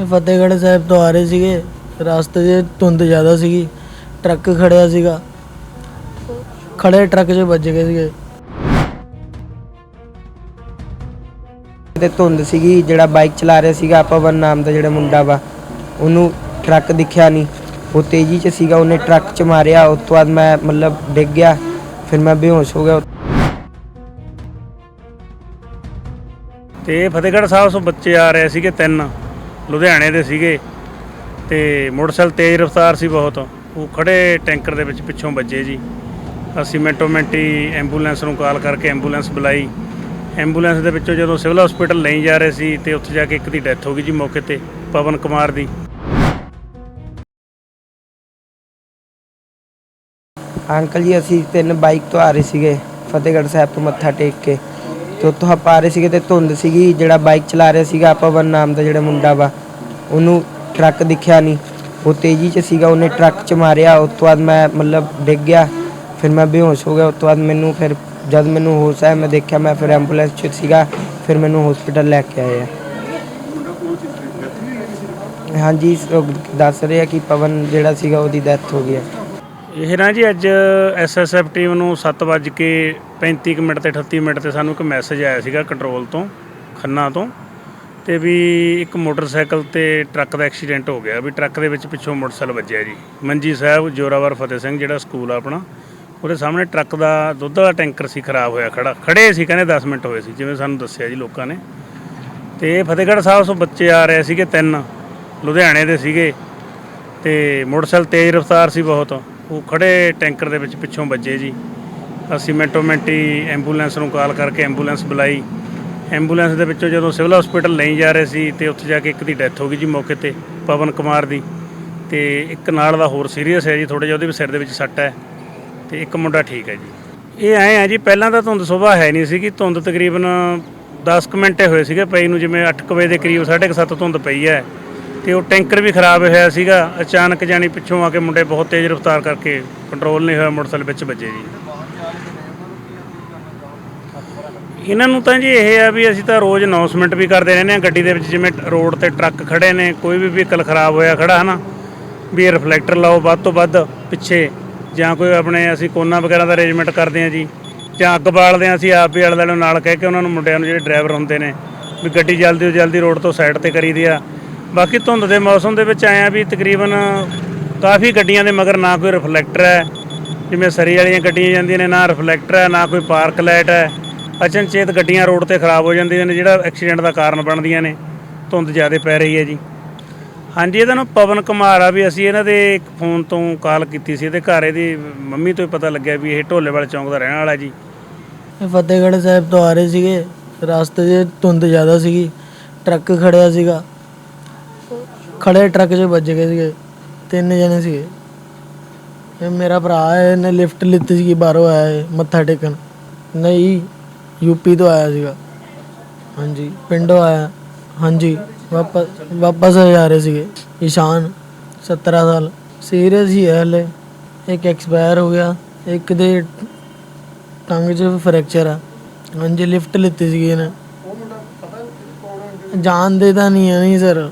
ਇਹ ਫਤਿਹਗੜ੍ਹ ਸਾਹਿਬ ਤੋਂ ਆ ਰਹੇ ਸੀਗੇ। ਰਸਤੇ 'ਚ ਧੁੰਦ ਜ਼ਿਆਦਾ ਸੀਗੀ। ਟਰੱਕ ਖੜਿਆ ਸੀਗਾ। ਖੜੇ ਟਰੱਕ 'ਚ ਵੱਜ ਗਏ ਸੀਗੇ। ਤੇ ਧੁੰਦ ਸੀਗੀ ਜਿਹੜਾ ਬਾਈਕ ਚਲਾ ਰਿਹਾ ਸੀਗਾ ਪਵਨ ਨਾਮ ਦਾ ਜਿਹੜਾ ਮੁੰਡਾ ਵਾ ਉਹਨੂੰ ਟਰੱਕ ਦਿਖਿਆ ਨਹੀਂ ਉਹ ਤੇਜ਼ੀ 'ਚ ਸੀਗਾ ਉਹਨੇ ਟਰੱਕ 'ਚ ਮਾਰਿਆ। ਉਸ ਤੋਂ ਬਾਅਦ ਮੈਂ ਮਤਲਬ ਡਿੱਗ ਗਿਆ ਫਿਰ ਮੈਂ ਬੇਹੋਸ਼ ਹੋ ਗਿਆ। ਤੇ ਫਤਿਹਗੜ੍ਹ ਸਾਹਿਬ ਤੋਂ ਬੱਚੇ ਆ ਰਹੇ ਸੀਗੇ ਤਿੰਨ। ਲੁਧਿਆਣੇ ਦੇ ਸੀਗੇ ਤੇ ਮੋਟਰਸਾਈਕਲ ਤੇਜ਼ ਰਫ਼ਤਾਰ ਸੀ ਬਹੁਤ। ਉਹ ਖੜੇ ਟੈਂਕਰ ਦੇ ਵਿੱਚ ਪਿੱਛੋਂ ਵੱਜੇ ਜੀ। ਅਸੀਂ ਮਿੰਟੋ ਮਿੰਟੀ ਐਂਬੂਲੈਂਸ ਨੂੰ ਕਾਲ ਕਰਕੇ ਐਂਬੂਲੈਂਸ ਬੁਲਾਈ। ਐਂਬੂਲੈਂਸ ਦੇ ਵਿੱਚੋਂ ਜਦੋਂ ਸਿਵਲ ਹਸਪੀਟਲ ਲਈ ਜਾ ਰਹੇ ਸੀ ਤੇ ਉੱਥੇ ਜਾ ਕੇ ਇੱਕ ਦੀ ਡੈਥ ਹੋ ਗਈ ਜੀ ਮੌਕੇ ਤੇ, ਪਵਨ ਕੁਮਾਰ ਦੀ। ਅੰਕਲ ਜੀ, ਅਸੀਂ ਤਿੰਨ ਬਾਈਕ ਤੋਂ ਆ ਰਹੇ ਸੀਗੇ, ਫਤਿਹਗੜ੍ਹ ਸਾਹਿਬ ਤੋਂ ਮੱਥਾ ਟੇਕ ਕੇ। ਤੇ ਉੱਥੋਂ ਆਪਾਂ ਆ ਰਹੇ ਸੀਗੇ ਤੇ ਧੁੰਦ ਸੀਗੀ, ਜਿਹੜਾ ਬਾਈਕ ਚਲਾ ਰਿਹਾ ਸੀਗਾ, ਪਵਨ ਨਾਮ ਦਾ ਜਿਹੜਾ ਮੁੰਡਾ ਵਾ। ਉਹਨੂੰ ਟਰੱਕ ਦਿਖਿਆ ਨਹੀਂ। ਉਹ ਤੇਜ਼ੀ 'ਚ ਸੀਗਾ, ਉਹਨੇ ਟਰੱਕ 'ਚ ਮਾਰਿਆ। ਉਸ ਤੋਂ ਬਾਅਦ ਮੈਂ ਮਤਲਬ ਡਿੱਗ ਗਿਆ। ਫਿਰ ਮੈਂ ਬੇਹੋਸ਼ ਹੋ ਗਿਆ। ਉਸ ਤੋਂ ਬਾਅਦ ਮੈਨੂੰ ਫਿਰ ਜਦ ਮੈਨੂੰ ਹੋਸ਼ ਆਇਆ, ਮੈਂ ਦੇਖਿਆ ਮੈਂ ਫਿਰ ਐਂਬੂਲੈਂਸ 'ਚ ਸੀਗਾ। ਫਿਰ ਮੈਨੂੰ ਹਸਪੀਟਲ ਲੈ ਕੇ ਆਏ ਆ ਹਾਂਜੀ, ਉਹ ਦੱਸ ਰਹੇ ਆ ਕਿ ਪਵਨ ਜਿਹੜਾ ਸੀਗਾ, ਉਹਦੀ ਡੈਥ ਹੋ ਗਈ ਹੈ। ਇਹ ਨਾ ਜੀ, ਅੱਜ ਐਸਐਸਐਫ ਟੀਮ ਨੂੰ 7:35 ਕੁ ਮਿੰਟ ਤੇ 38 ਮਿੰਟ ਤੇ ਸਾਨੂੰ ਇੱਕ ਮੈਸੇਜ ਆਇਆ ਸੀਗਾ ਕੰਟਰੋਲ ਤੋਂ, ਖੰਨਾ ਤੋਂ। ਤੇ ਵੀ ਇੱਕ ਮੋਟਰਸਾਈਕਲ ਤੇ ਟਰੱਕ ਦਾ ਐਕਸੀਡੈਂਟ ਹੋ ਗਿਆ, ਵੀ ਟਰੱਕ ਦੇ ਵਿੱਚ ਪਿੱਛੋਂ ਮੋਟਰਸਾਈਕਲ ਵੱਜਿਆ ਜੀ। ਮੰਜੀ ਸਾਹਿਬ ਜੋਰਾਵਰ ਫਤਿਹ ਸਿੰਘ ਜਿਹੜਾ ਸਕੂਲ ਆ ਆਪਣਾ, ਉਹਦੇ ਸਾਹਮਣੇ ਟਰੱਕ ਦਾ ਦੁੱਧ ਵਾਲਾ ਟੈਂਕਰ ਸੀ ਖਰਾਬ ਹੋਇਆ ਖੜਾ, ਖੜੇ ਸੀ ਕਹਿੰਦੇ 10 ਮਿੰਟ ਹੋਏ ਸੀ, ਜਿਵੇਂ ਸਾਨੂੰ ਦੱਸਿਆ ਜੀ ਲੋਕਾਂ ਨੇ। ਤੇ ਫਤਿਹਗੜ੍ਹ ਸਾਹਿਬ ਤੋਂ ਬੱਚੇ ਆ ਰਹੇ ਸੀਗੇ ਤਿੰਨ, ਲੁਧਿਆਣੇ ਦੇ ਸੀਗੇ। ਤੇ ਮੋਟਰਸਾਈਕਲ ਤੇਜ਼ ਰਫ਼ਤਾਰ ਸੀ ਬਹੁਤ, ਉਹ ਖੜੇ ਟੈਂਕਰ ਦੇ ਵਿੱਚ ਪਿੱਛੋਂ ਵੱਜੇ ਜੀ। ਅਸੀਂ ਮਿੰਟੋ ਮਿੰਟੀ ਐਂਬੂਲੈਂਸ ਨੂੰ ਕਾਲ ਕਰਕੇ ਐਂਬੂਲੈਂਸ ਬੁਲਾਈ। ਐਂਬੂਲੈਂਸ ਦੇ ਵਿੱਚੋਂ ਜਦੋਂ ਸਿਵਲ ਹਸਪੀਟਲ ਲਈ ਜਾ ਰਹੇ ਸੀ ਤੇ ਉੱਥੇ ਜਾ ਕੇ ਇੱਕ ਦੀ ਡੈਥ ਹੋ ਗਈ ਜੀ ਮੌਕੇ ਤੇ, ਪਵਨ ਕੁਮਾਰ ਦੀ। ਤੇ ਇੱਕ ਨਾਲ ਦਾ ਹੋਰ ਸੀਰੀਅਸ ਹੈ ਜੀ ਥੋੜਾ ਜਿਹਾ ਉਹਦੇ ਵੀ ਸਿਰ ਦੇ ਵਿੱਚ ਸੱਟ ਹੈ ਤੇ ਇੱਕ ਮੁੰਡਾ ਠੀਕ ਹੈ ਜੀ। ਇਹ ਐਂ ਆ ਜੀ, ਪਹਿਲਾਂ ਤਾਂ ਧੁੰਦ ਸੁਬਾਹ ਹੈ ਨਹੀਂ ਸੀਗੀ, ਧੁੰਦ ਤਕਰੀਬਨ 10 ਕੁ ਮਿੰਟੇ ਹੋਏ ਸੀਗੇ ਪਈ ਨੂੰ, ਜਿਵੇਂ 8 ਕੁ ਵਜੇ ਦੇ ਕਰੀਬ 7:30 ਧੁੰਦ ਪਈ ਹੈ। ਤੇ ਉਹ ਟੈਂਕਰ ਵੀ ਖਰਾਬ ਹੋਇਆ ਸੀਗਾ, ਅਚਾਨਕ ਜਾਨੀ ਪਿੱਛੋਂ ਆ ਕੇ ਮੁੰਡੇ ਬਹੁਤ ਤੇਜ਼ ਰਫ਼ਤਾਰ ਕਰਕੇ ਕੰਟਰੋਲ ਨਹੀਂ ਹੋਇਆ, ਮੋਟਰਸਾਈਕਲ ਵਿੱਚ ਵੱਜੇ ਜੀ। ਇਹਨਾਂ ਨੂੰ ਤਾਂ ਜੀ ਇਹ ਆ ਵੀ ਅਸੀਂ ਤਾਂ ਰੋਜ਼ ਅਨਾਉਂਸਮੈਂਟ ਵੀ ਕਰਦੇ ਰਹਿੰਦੇ ਆ ਗੱਡੀ ਦੇ ਵਿੱਚ, ਜਿਵੇਂ ਰੋਡ ਤੇ ਟਰੱਕ ਖੜੇ ਨੇ, ਕੋਈ ਵੀ ਵਹੀਕਲ ਖਰਾਬ ਹੋਇਆ ਖੜਾ, ਹਨਾ? ਵੀ ਰਿਫਲੈਕਟਰ ਲਾਓ ਵੱਧ ਤੋਂ ਵੱਧ ਪਿੱਛੇ, ਜਾਂ ਕੋਈ ਆਪਣੇ ਅਸੀਂ ਕੋਨਾ ਵਗੈਰਾ ਦਾ ਅਰੇਂਜਮੈਂਟ ਕਰਦੇ ਆ ਜੀ, ਜਾਂ ਅੱਗ ਬਾਲਦੇ ਆ ਅਸੀਂ ਆਪ ਵੀ ਆਲੇ ਦੁਆਲੇ ਨੂੰ ਨਾਲ ਕਹਿ ਕੇ ਉਹਨਾਂ ਨੂੰ ਮੁੰਡਿਆਂ ਨੂੰ ਜਿਹੜੇ ਡਰਾਈਵਰ ਹੁੰਦੇ ਨੇ, ਵੀ ਗੱਡੀ ਜਲਦੀ ਤੋਂ ਜਲਦੀ ਰੋਡ ਤੋਂ ਸਾਈਡ ਤੇ ਕਰੀ ਦੀ ਆ। ਬਾਕੀ ਧੁੰਦ ਦੇ ਮੌਸਮ ਦੇ ਵਿੱਚ ਆਇਆ ਵੀ ਤਕਰੀਬਨ ਕਾਫੀ ਗੱਡੀਆਂ ਦੇ ਮਗਰ ਨਾ ਕੋਈ ਰਿਫਲੈਕਟਰ ਹੈ, ਜਿਵੇਂ ਸਰੀ ਵਾਲੀਆਂ ਗੱਡੀਆਂ ਜਾਂਦੀਆਂ ਨੇ, ਨਾ ਰਿਫਲੈਕਟਰ ਹੈ, ਨਾ ਕੋਈ ਪਾਰਕ ਲਾਈਟ ਹੈ। ਅਚਨਚੇਤ ਗੱਡੀਆਂ ਰੋਡ ਤੇ ਖਰਾਬ ਹੋ ਜਾਂਦੀਆਂ ਨੇ, ਜਿਹੜਾ ਐਕਸੀਡੈਂਟ ਦਾ ਕਾਰਨ ਬਣਦੀਆਂ ਨੇ, ਧੁੰਦ ਜ਼ਿਆਦਾ ਪੈ ਰਹੀ ਹੈ ਜੀ। ਹਾਂਜੀ, ਇਹਦਾ ਨਾਮ ਪਵਨ ਕੁਮਾਰ ਆ ਵੀ ਅਸੀਂ ਇਹਨਾਂ ਦੇ ਇੱਕ ਫੋਨ ਤੋਂ ਕਾਲ ਕੀਤੀ ਸੀ, ਇਹਦੇ ਘਰ ਇਹਦੀ ਮੰਮੀ ਤੋਂ ਹੀ ਪਤਾ ਲੱਗਿਆ ਵੀ ਇਹ ਢੋਲੇਵਾਲ ਚੌਂਕ ਦਾ ਰਹਿਣ ਵਾਲਾ ਜੀ। ਇਹ ਫਤਿਹਗੜ੍ਹ ਸਾਹਿਬ ਤੋਂ ਆ ਰਹੇ ਸੀਗੇ, ਰਸਤੇ 'ਚ ਧੁੰਦ ਜ਼ਿਆਦਾ ਸੀਗੀ, ਟਰੱਕ ਖੜਿਆ ਸੀਗਾ। ਖੜੇ ਟਰੱਕ 'ਚ ਵੱਜ ਗਏ ਸੀਗੇ, ਤਿੰਨ ਜਣੇ ਸੀਗੇ। ਇਹ ਮੇਰਾ ਭਰਾ ਹੈ, ਇਹਨੇ ਲਿਫਟ ਲਿੱਤੀ ਸੀਗੀ, ਬਾਹਰੋਂ ਆਇਆ ਹੈ ਮੱਥਾ ਟੇਕਣ। ਨਹੀਂ ਯੂਪੀ ਤੋਂ ਆਇਆ ਸੀਗਾ। ਹਾਂਜੀ, ਪਿੰਡੋਂ ਆਇਆ। ਹਾਂਜੀ, ਵਾਪਸ ਵਾਪਸ ਆ ਰਹੇ ਸੀਗੇ। ਈਸ਼ਾਨ 17 ਸਾਲ। ਸੀਰੀਅਸ ਹੀ ਹੈ ਹਲੇ। ਇੱਕ ਐਕਸਪਾਇਰ ਹੋ ਗਿਆ। ਇੱਕ ਦੇ ਟੰਗ 'ਚ ਫ੍ਰੈਕਚਰ ਆ। ਹਾਂਜੀ, ਲਿਫਟ ਲਿੱਤੀ ਸੀਗੀ ਇਹਨੇ। ਜਾਣਦੇ ਤਾਂ ਨਹੀਂ ਹੈ ਨਹੀਂ ਸਰ।